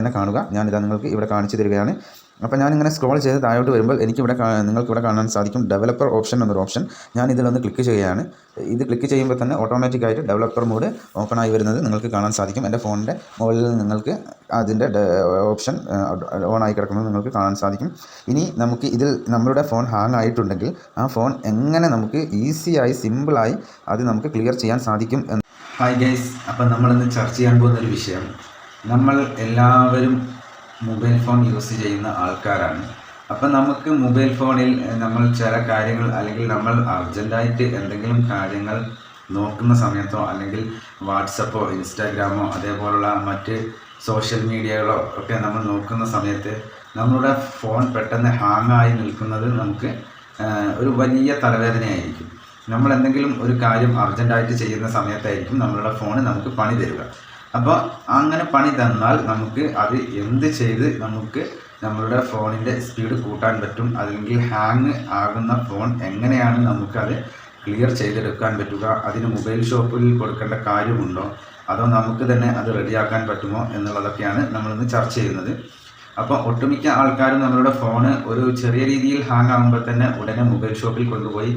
തന്നെ കാണുക. ഞാനിതാ നിങ്ങൾക്ക് ഇവിടെ കാണിച്ചു തരികയാണ്. അപ്പോൾ ഞാനിങ്ങനെ സ്ക്രോൾ ചെയ്ത് താഴോട്ട് വരുമ്പോൾ എനിക്കിവിടെ നിങ്ങൾക്ക് ഇവിടെ കാണാൻ സാധിക്കും ഡെവലപ്പർ ഓപ്ഷൻ എന്നൊരു ഓപ്ഷൻ ഞാൻ ഇതിലൊന്ന് ക്ലിക്ക് ചെയ്യുകയാണ്. ഇത് ക്ലിക്ക് ചെയ്യുമ്പോൾ തന്നെ ഓട്ടോമാറ്റിക്കായിട്ട് ഡെവലപ്പർ മോഡ് ഓപ്പൺ ആയി വരുന്നത് നിങ്ങൾക്ക് കാണാൻ സാധിക്കും. എന്റെ ഫോണിന്റെ മുകളിൽ നിങ്ങൾക്ക് അതിന്റെ ഓപ്ഷൻ ഓൺ ആയി കിടക്കുന്നത് നിങ്ങൾക്ക് കാണാൻ സാധിക്കും. ഇനി നമുക്ക് ഇതിൽ നമ്മളുടെ ഫോൺ ഹാങ് ആയിട്ടുണ്ടെങ്കിൽ ആ ഫോൺ എങ്ങനെ നമുക്ക് ഈസിയായി സിമ്പിളായി അത് നമുക്ക് ക്ലിയർ ചെയ്യാൻ സാധിക്കും ഹായ് ഗൈസ് അപ്പം നമ്മളിന്ന് ചർച്ച ചെയ്യാൻ പോകുന്ന ഒരു വിഷയം. നമ്മൾ എല്ലാവരും മൊബൈൽ ഫോൺ യൂസ് ചെയ്യുന്ന ആൾക്കാരാണ്. അപ്പം നമുക്ക് മൊബൈൽ ഫോണിൽ നമ്മൾ ചില കാര്യങ്ങൾ അല്ലെങ്കിൽ നമ്മൾ അർജന്റായിട്ട് എന്തെങ്കിലും കാര്യങ്ങൾ നോക്കുന്ന സമയത്തോ അല്ലെങ്കിൽ വാട്സപ്പോ ഇൻസ്റ്റാഗ്രാമോ അതേപോലുള്ള മറ്റ് സോഷ്യൽ മീഡിയകളോ ഒക്കെ നമ്മൾ നോക്കുന്ന സമയത്ത് നമ്മളുടെ ഫോൺ പെട്ടെന്ന് ഹാങ് ആയി നിൽക്കുന്നത് നമുക്ക് ഒരു വലിയ തലവേദനയായിരിക്കും. നമ്മൾ എന്തെങ്കിലും ഒരു കാര്യം അർജന്റായിട്ട് ചെയ്യുന്ന സമയത്തായിരിക്കും നമ്മളുടെ ഫോൺ നമുക്ക് പണി തരിക. അപ്പോൾ അങ്ങനെ പണി തന്നാൽ നമുക്ക് അത് എന്ത് ചെയ്ത് നമുക്ക് നമ്മളുടെ ഫോണിന്റെ സ്പീഡ് കൂട്ടാൻ പറ്റും അല്ലെങ്കിൽ ഹാങ് ആകുന്ന ഫോൺ എങ്ങനെയാണ് നമുക്കത് ക്ലിയർ ചെയ്തെടുക്കാൻ പറ്റുക അതിന് മൊബൈൽ ഷോപ്പിൽ കൊടുക്കേണ്ട കാര്യമുണ്ടോ അതോ നമുക്ക് തന്നെ അത് റെഡിയാക്കാൻ പറ്റുമോ എന്നുള്ളതൊക്കെയാണ് നമ്മളിന്ന് ചർച്ച ചെയ്യുന്നത്. അപ്പോൾ ഒട്ടുമിക്ക ആൾക്കാരും നമ്മളുടെ ഫോണ് ഒരു ചെറിയ രീതിയിൽ ഹാങ് ആകുമ്പോൾ തന്നെ ഉടനെ മൊബൈൽ ഷോപ്പിൽ കൊണ്ടുപോയി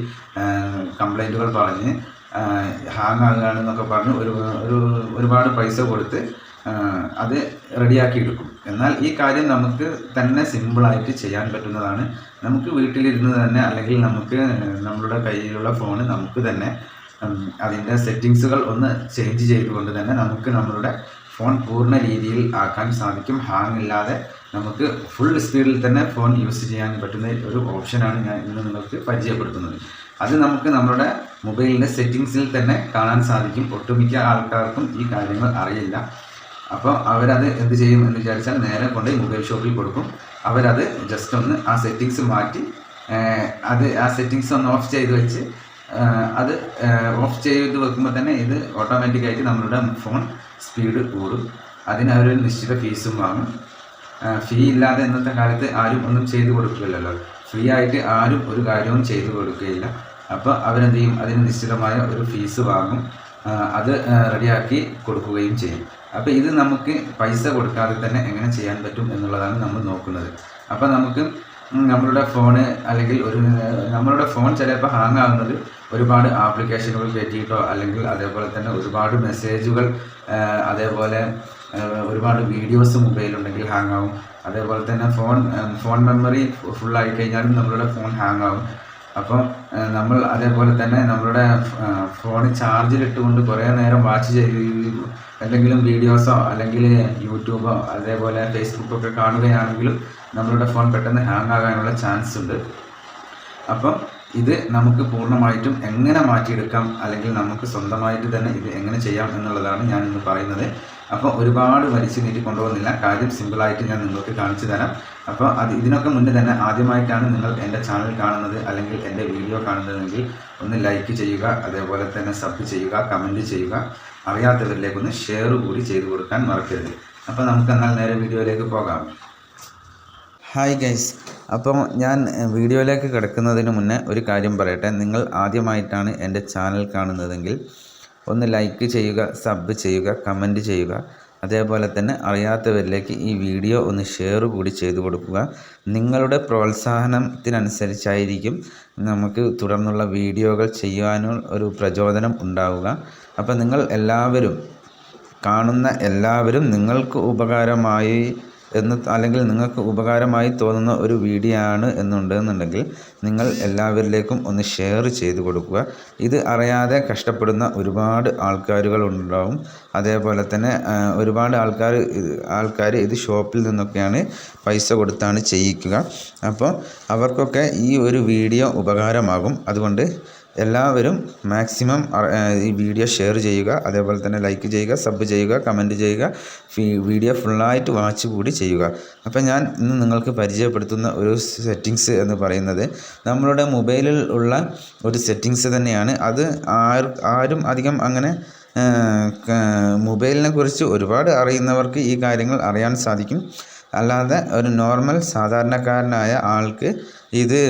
കംപ്ലൈന്റുകൾ പറഞ്ഞ് ഹാങ് ആകുകയാണെന്നൊക്കെ പറഞ്ഞ് ഒരു ഒരു ഒരുപാട് പൈസ കൊടുത്ത് അത് റെഡിയാക്കി എടുക്കും എന്നാൽ ഈ കാര്യം നമുക്ക് തന്നെ സിമ്പിളായിട്ട് ചെയ്യാൻ പറ്റുന്നതാണ്. നമുക്ക് വീട്ടിലിരുന്ന് തന്നെ അല്ലെങ്കിൽ നമുക്ക് നമ്മളുടെ കയ്യിലുള്ള ഫോണ് നമുക്ക് തന്നെ അതിന്റെ സെറ്റിങ്സുകൾ ഒന്ന് ചേഞ്ച് ചെയ്തുകൊണ്ട് തന്നെ നമുക്ക് നമ്മളുടെ ഫോൺ പൂർണ രീതിയിൽ ആക്കാൻ സാധിക്കും. ഹാങ് ഇല്ലാതെ നമുക്ക് ഫുൾ സ്പീഡിൽ തന്നെ ഫോൺ യൂസ് ചെയ്യാൻ പറ്റുന്ന ഒരു ഓപ്ഷനാണ് ഞാൻ ഇന്ന് നിങ്ങൾക്ക് പരിചയപ്പെടുത്തുന്നത്. അത് നമുക്ക് നമ്മുടെ മൊബൈലിന്റെ സെറ്റിങ്സിൽ തന്നെ കാണാൻ സാധിക്കും. ഒട്ടുമിക്ക ആൾക്കാർക്കും ഈ കാര്യങ്ങൾ അറിയില്ല. അപ്പോൾ അവരത് എന്ത് ചെയ്യും എന്ന് വിചാരിച്ചാൽ നേരെ കൊണ്ട് മൊബൈൽ ഷോപ്പിൽ കൊടുക്കും. അവരത് ജസ്റ്റ് ഒന്ന് ആ സെറ്റിങ്സ് മാറ്റി അത് ആ സെറ്റിങ്സ് ഒന്ന് ഓഫ് ചെയ്ത് വെച്ച് അത് ഓഫ് ചെയ്ത് വെക്കുമ്പോൾ തന്നെ ഇത് ഓട്ടോമാറ്റിക്കായിട്ട് നമ്മളുടെ ഫോൺ സ്പീഡ് കൂടും. അതിന് അവരൊരു നിശ്ചിത ഫീസും വാങ്ങും. ഫീ ഇല്ലാതെ ഇന്നത്തെ കാലത്ത് ആരും ഒന്നും ചെയ്തു കൊടുക്കില്ലല്ലോ ഫ്രീ ആയിട്ട് ആരും ഒരു കാര്യവും ചെയ്തു കൊടുക്കുകയില്ല. അപ്പോൾ അവരെന്ത് ചെയ്യും അതിന് നിശ്ചിതമായ ഒരു ഫീസ് വാങ്ങും. അത് റെഡിയാക്കി കൊടുക്കുകയും ചെയ്യും. അപ്പോൾ ഇത് നമുക്ക് പൈസ കൊടുക്കാതെ തന്നെ എങ്ങനെ ചെയ്യാൻ പറ്റും എന്നുള്ളതാണ് നമ്മൾ നോക്കുന്നത്. അപ്പോൾ നമുക്ക് നമ്മളുടെ ഫോണ് അല്ലെങ്കിൽ ഒരു നമ്മളുടെ ഫോൺ ചിലപ്പോൾ ഹാങ് ആകുന്നത് ഒരുപാട് ആപ്ലിക്കേഷനുകൾ കയറ്റിയിട്ടോ അല്ലെങ്കിൽ അതേപോലെ തന്നെ ഒരുപാട് മെസ്സേജുകൾ അതേപോലെ ഒരുപാട് വീഡിയോസ് മൊബൈലുണ്ടെങ്കിൽ ഹാങ് ആവും. അതേപോലെ തന്നെ ഫോൺ ഫോൺ മെമ്മറി ഫുള്ളായി കഴിഞ്ഞാലും നമ്മളുടെ ഫോൺ ഹാങ് ആവും. അപ്പോൾ നമ്മൾ അതേപോലെ തന്നെ നമ്മളുടെ ഫോൺ ചാർജിലിട്ടുകൊണ്ട് കുറേ നേരം വാച്ച് ചെയ്ത് എന്തെങ്കിലും വീഡിയോസോ അല്ലെങ്കിൽ യൂട്യൂബോ അതേപോലെ ഫേസ്ബുക്കൊക്കെ കാണുകയാണെങ്കിലും നമ്മളുടെ ഫോൺ പെട്ടെന്ന് ഹാങ് ആകാനുള്ള ചാൻസ് ഉണ്ട്. അപ്പം ഇത് നമുക്ക് പൂർണമായിട്ടും എങ്ങനെ മാറ്റിയെടുക്കാം? അല്ലെങ്കിൽ നമുക്ക് സ്വന്തമായിട്ട് തന്നെ ഇത് എങ്ങനെ ചെയ്യാം എന്നുള്ളതാണ് ഞാൻ ഇന്ന് പറയുന്നത്. അപ്പോൾ ഒരുപാട് വലിച്ചു നീട്ടി കൊണ്ടുപോകുന്നില്ല കാര്യം സിമ്പിളായിട്ട് ഞാൻ നിങ്ങൾക്ക് കാണിച്ചു തരാം. അപ്പോൾ അത് ഇതിനൊക്കെ മുന്നേ തന്നെ ആദ്യമായിട്ടാണ് നിങ്ങൾ എന്റെ ചാനൽ കാണുന്നത് അല്ലെങ്കിൽ എന്റെ വീഡിയോ കാണുന്നതെങ്കിൽ ഒന്ന് ലൈക്ക് ചെയ്യുക അതേപോലെ തന്നെ സബ് ചെയ്യുക കമന്റ് ചെയ്യുക. അറിയാത്തവരിലേക്കൊന്ന് ഷെയർ കൂടി ചെയ്തു കൊടുക്കാൻ മറക്കരുത്. അപ്പോൾ നമുക്ക് എന്നാൽ നേരെ വീഡിയോയിലേക്ക് പോകാം. ഹായ് ഗൈസ് അപ്പോൾ ഞാൻ വീഡിയോയിലേക്ക് കിടക്കുന്നതിന് മുന്നേ ഒരു കാര്യം പറയട്ടെ. നിങ്ങൾ ആദ്യമായിട്ടാണ് എന്റെ ചാനൽ കാണുന്നതെങ്കിൽ ഒന്ന് ലൈക്ക് ചെയ്യുക സബ് ചെയ്യുക കമന്റ് ചെയ്യുക. അതേപോലെ തന്നെ അറിയാത്തവരിലേക്ക് ഈ വീഡിയോ ഒന്ന് ഷെയർ കൂടി ചെയ്തു കൊടുക്കുക. നിങ്ങളുടെ പ്രോത്സാഹനത്തിനനുസരിച്ചായിരിക്കും നമുക്ക് തുടർന്നുള്ള വീഡിയോകൾ ചെയ്യുവാനും ഒരു പ്രചോദനം ഉണ്ടാവുക. അപ്പോൾ നിങ്ങൾ എല്ലാവരും കാണുന്ന എല്ലാവരും നിങ്ങൾക്ക് ഉപകാരമായി എന്ന് അല്ലെങ്കിൽ നിങ്ങൾക്ക് ഉപകാരമായി തോന്നുന്ന ഒരു വീഡിയോ ആണ് എന്നുണ്ടെന്നുണ്ടെങ്കിൽ നിങ്ങൾ എല്ലാവരിലേക്കും ഒന്ന് ഷെയർ ചെയ്ത് കൊടുക്കുക. ഇത് അറിയാതെ കഷ്ടപ്പെടുന്ന ഒരുപാട് ആൾക്കാരുകൾ ഉണ്ടാവും അതേപോലെ തന്നെ ഒരുപാട് ആൾക്കാർ ആൾക്കാർ ഇത് ഷോപ്പിൽ നിന്നൊക്കെയാണ് പൈസ കൊടുത്താണ് ചെയ്യിക്കുക. അപ്പോൾ അവർക്കൊക്കെ ഈ ഒരു വീഡിയോ ഉപകാരമാകും. അതുകൊണ്ട് എല്ലാവരും മാക്സിമം ഈ വീഡിയോ ഷെയർ ചെയ്യുക അതേപോലെ തന്നെ ലൈക്ക് ചെയ്യുക സബ് ചെയ്യുക കമന്റ് ചെയ്യുക വീഡിയോ ഫുള്ളായിട്ട് വാച്ച് കൂടി ചെയ്യുക. അപ്പോൾ ഞാൻ ഇന്ന് നിങ്ങൾക്ക് പരിചയപ്പെടുത്തുന്ന ഒരു സെറ്റിങ്സ് എന്ന് പറയുന്നത് നമ്മളുടെ മൊബൈലിൽ ഉള്ള ഒരു സെറ്റിങ്സ് തന്നെയാണ്. അത് ആരും അധികം അങ്ങനെ മൊബൈലിനെ കുറിച്ച് ഒരുപാട് അറിയുന്നവർക്ക് ഈ കാര്യങ്ങൾ അറിയാൻ സാധിക്കും. അല്ലാതെ ഒരു നോർമൽ സാധാരണക്കാരനായ ആൾക്ക് ഇത്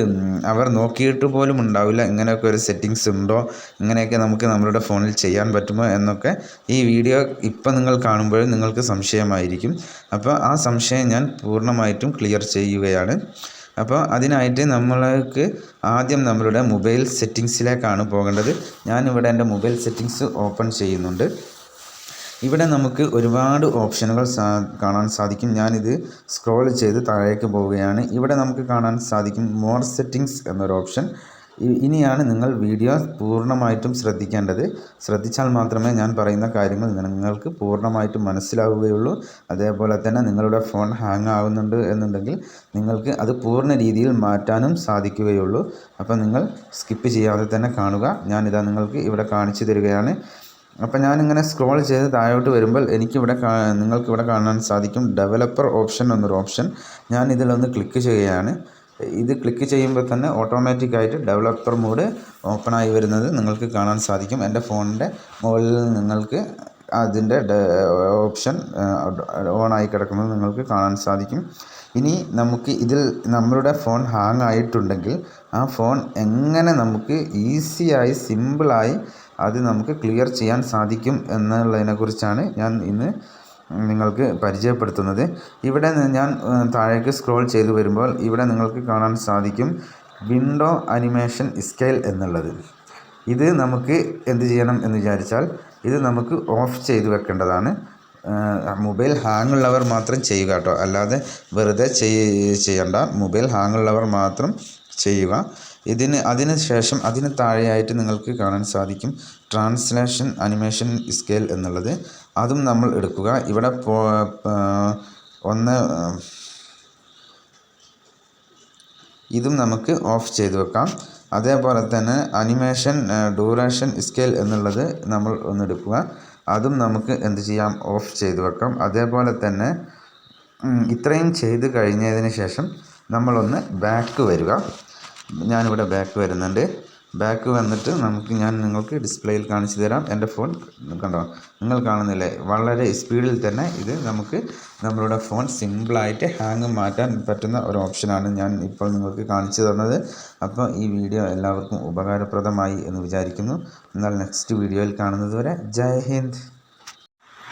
അവർ നോക്കിയിട്ട് പോലും ഉണ്ടാവില്ല. ഇങ്ങനെയൊക്കെ ഒരു സെറ്റിങ്സ് ഉണ്ടോ? ഇങ്ങനെയൊക്കെ നമുക്ക് നമ്മളുടെ ഫോണിൽ ചെയ്യാൻ പറ്റുമോ എന്നൊക്കെ ഈ വീഡിയോ ഇപ്പം നിങ്ങൾ കാണുമ്പോൾ നിങ്ങൾക്ക് സംശയമായിരിക്കും. അപ്പോൾ ആ സംശയം ഞാൻ പൂർണമായിട്ടും ക്ലിയർ ചെയ്യുകയാണ്. അപ്പോൾ അതിനായിട്ട് നമ്മൾക്ക് ആദ്യം നമ്മളുടെ മൊബൈൽ സെറ്റിങ്സിലേക്കാണ് പോകേണ്ടത്. ഞാനിവിടെ എന്റെ മൊബൈൽ സെറ്റിങ്സ് ഓപ്പൺ ചെയ്യുന്നുണ്ട്. ഇവിടെ നമുക്ക് ഒരുപാട് ഓപ്ഷനുകൾ കാണാൻ സാധിക്കും. ഞാനിത് സ്ക്രോൾ ചെയ്ത് താഴേക്ക് പോവുകയാണ്. ഇവിടെ നമുക്ക് കാണാൻ സാധിക്കും മോർ സെറ്റിങ്സ് എന്നൊരു ഓപ്ഷൻ. ഇനിയാണ് നിങ്ങൾ വീഡിയോ പൂർണമായിട്ടും ശ്രദ്ധിക്കേണ്ടത്. ശ്രദ്ധിച്ചാൽ മാത്രമേ ഞാൻ പറയുന്ന കാര്യങ്ങൾ നിങ്ങൾക്ക് പൂർണമായിട്ടും മനസ്സിലാവുകയുള്ളൂ. അതേപോലെ തന്നെ നിങ്ങളുടെ ഫോൺ ഹാങ് ആവുന്നുണ്ട് എന്നുണ്ടെങ്കിൽ നിങ്ങൾക്ക് അത് പൂർണ രീതിയിൽ മാറ്റാനും സാധിക്കുകയുള്ളൂ. അപ്പോൾ നിങ്ങൾ സ്കിപ്പ് ചെയ്യാതെ തന്നെ കാണുക. ഞാനിതാ നിങ്ങൾക്ക് ഇവിടെ കാണിച്ചു തരികയാണ്. അപ്പോൾ ഞാനിങ്ങനെ സ്ക്രോൾ ചെയ്ത് താഴോട്ട് വരുമ്പോൾ എനിക്കിവിടെ നിങ്ങൾക്ക് ഇവിടെ കാണാൻ സാധിക്കും ഡെവലപ്പർ ഓപ്ഷൻ എന്നൊരു ഓപ്ഷൻ ഞാൻ ഇതിലൊന്ന് ക്ലിക്ക് ചെയ്യുകയാണ്. ഇത് ക്ലിക്ക് ചെയ്യുമ്പോൾ തന്നെ ഓട്ടോമാറ്റിക്കായിട്ട് ഡെവലപ്പർ മോഡ് ഓപ്പൺ ആയി വരുന്നത് നിങ്ങൾക്ക് കാണാൻ സാധിക്കും. എന്റെ ഫോണിന്റെ മുകളിൽ നിങ്ങൾക്ക് അതിന്റെ ഓപ്ഷൻ ഓൺ ആയി കിടക്കുന്നത് നിങ്ങൾക്ക് കാണാൻ സാധിക്കും. ഇനി നമുക്ക് ഇതിൽ നമ്മളുടെ ഫോൺ ഹാങ് ആയിട്ടുണ്ടെങ്കിൽ ആ ഫോൺ എങ്ങനെ നമുക്ക് ഈസിയായി സിമ്പിളായി അത് നമുക്ക് ക്ലിയർ ചെയ്യാൻ സാധിക്കും എന്നുള്ളതിനെക്കുറിച്ചാണ് ഞാൻ ഇന്ന് നിങ്ങൾക്ക് പരിചയപ്പെടുത്തുന്നത്. ഇവിടെ ഞാൻ താഴേക്ക് സ്ക്രോൾ ചെയ്തു വരുമ്പോൾ ഇവിടെ നിങ്ങൾക്ക് കാണാൻ സാധിക്കും വിൻഡോ അനിമേഷൻ സ്കെയിൽ എന്നുള്ളത്. ഇത് നമുക്ക് എന്ത് ചെയ്യണം എന്ന് വിചാരിച്ചാൽ ഇത് നമുക്ക് ഓഫ് ചെയ്ത് വെക്കേണ്ടതാണ്. മൊബൈൽ ഹാങ് ഉള്ളവർ മാത്രം ചെയ്യുക കേട്ടോ. അല്ലാതെ വെറുതെ ചെയ്യേണ്ട. മൊബൈൽ ഹാങ് ഉള്ളവർ മാത്രം ചെയ്യുക. ഇതിന് അതിന് ശേഷം അതിന് താഴെയായിട്ട് നിങ്ങൾക്ക് കാണാൻ സാധിക്കും ട്രാൻസ്ലേഷൻ അനിമേഷൻ സ്കെയിൽ എന്നുള്ളത്. അതും നമ്മൾ എടുക്കുക. ഇവിടെ ഒന്ന് ഇതും നമുക്ക് ഓഫ് ചെയ്ത് വെക്കാം. അതേപോലെ തന്നെ അനിമേഷൻ ഡ്യൂറേഷൻ സ്കെയിൽ എന്നുള്ളത് നമ്മൾ ഒന്ന് എടുക്കുക അതും നമുക്ക് എന്ത് ചെയ്യാം? ഓഫ് ചെയ്ത് വെക്കാം. അതേപോലെ തന്നെ ഇത്രയും ചെയ്ത് കഴിഞ്ഞതിന് ശേഷം നമ്മളൊന്ന് ബാക്ക് വരിക. ഞാനിവിടെ ബാക്ക് വരുന്നുണ്ട്. ബാക്ക് വന്നിട്ട് നമുക്ക് ഞാൻ നിങ്ങൾക്ക് ഡിസ്പ്ലേയിൽ കാണിച്ചു തരാം. എന്റെ ഫോൺ കണ്ടോ? നിങ്ങൾ കാണുന്നില്ലേ? വളരെ സ്പീഡിൽ തന്നെ ഇത് നമുക്ക് നമ്മളുടെ ഫോൺ സിമ്പിളായിട്ട് ഹാങ് മാറ്റാൻ പറ്റുന്ന ഒരു ഓപ്ഷനാണ് ഞാൻ ഇപ്പോൾ നിങ്ങൾക്ക് കാണിച്ചു തന്നത്. അപ്പോൾ ഈ വീഡിയോ എല്ലാവർക്കും ഉപകാരപ്രദമായി എന്ന് വിചാരിക്കുന്നു. എന്നാൽ നെക്സ്റ്റ് വീഡിയോയിൽ കാണുന്നത് വരെ ജയ് ഹിന്ദ്.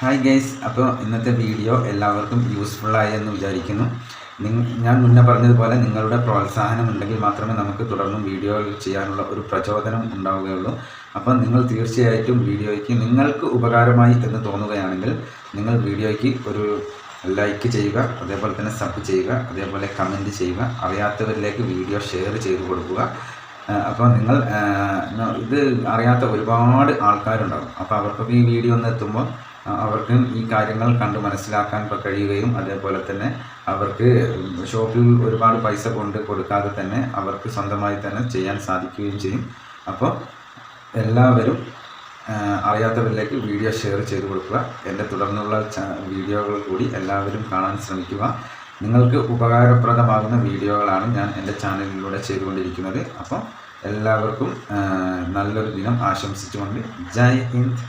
ഹായ് ഗൈസ് അപ്പോൾ ഇന്നത്തെ വീഡിയോ എല്ലാവർക്കും യൂസ്ഫുള്ളായി എന്ന് വിചാരിക്കുന്നു. ഞാൻ മുന്നേ പറഞ്ഞതുപോലെ നിങ്ങളുടെ പ്രോത്സാഹനം ഉണ്ടെങ്കിൽ മാത്രമേ നമുക്ക് തുടർന്നും വീഡിയോ ചെയ്യാനുള്ള ഒരു പ്രചോദനം ഉണ്ടാവുകയുള്ളൂ. അപ്പം നിങ്ങൾ തീർച്ചയായിട്ടും വീഡിയോയ്ക്ക് നിങ്ങൾക്ക് ഉപകാരമായി എന്ന് തോന്നുകയാണെങ്കിൽ നിങ്ങൾ വീഡിയോയ്ക്ക് ഒരു ലൈക്ക് ചെയ്യുക അതേപോലെ തന്നെ സബ് ചെയ്യുക അതേപോലെ കമന്റ് ചെയ്യുക അറിയാത്തവരിലേക്ക് വീഡിയോ ഷെയർ ചെയ്ത് കൊടുക്കുക. അപ്പോൾ നിങ്ങൾ ഇത് അറിയാത്ത ഒരുപാട് ആൾക്കാരുണ്ടാകും അപ്പോൾ അവർക്കൊക്കെ ഈ വീഡിയോ ഒന്ന് എത്തുമ്പോൾ അവർക്ക് ഈ കാര്യങ്ങൾ കണ്ട് മനസ്സിലാക്കാൻ കഴിയുകയും അതേപോലെ തന്നെ അവർക്ക് ഷോപ്പിൽ ഒരുപാട് പൈസ കൊണ്ട് കൊടുക്കാതെ തന്നെ അവർക്ക് സ്വന്തമായി തന്നെ ചെയ്യാൻ സാധിക്കുകയും ചെയ്യും. അപ്പോൾ എല്ലാവരും അറിയാത്തവരിലേക്ക് വീഡിയോ ഷെയർ ചെയ്ത് കൊടുക്കുക. എന്റെ തുടർന്നുള്ള വീഡിയോകൾ കൂടി എല്ലാവരും കാണാൻ ശ്രമിക്കുക. നിങ്ങൾക്ക് ഉപകാരപ്രദമാകുന്ന വീഡിയോകളാണ് ഞാൻ എന്റെ ചാനലിലൂടെ ചെയ്തുകൊണ്ടിരിക്കുന്നത്. അപ്പോൾ എല്ലാവർക്കും നല്ലൊരു ദിനം ആശംസിച്ചുകൊണ്ട് ജയ് ഹിന്ദ്.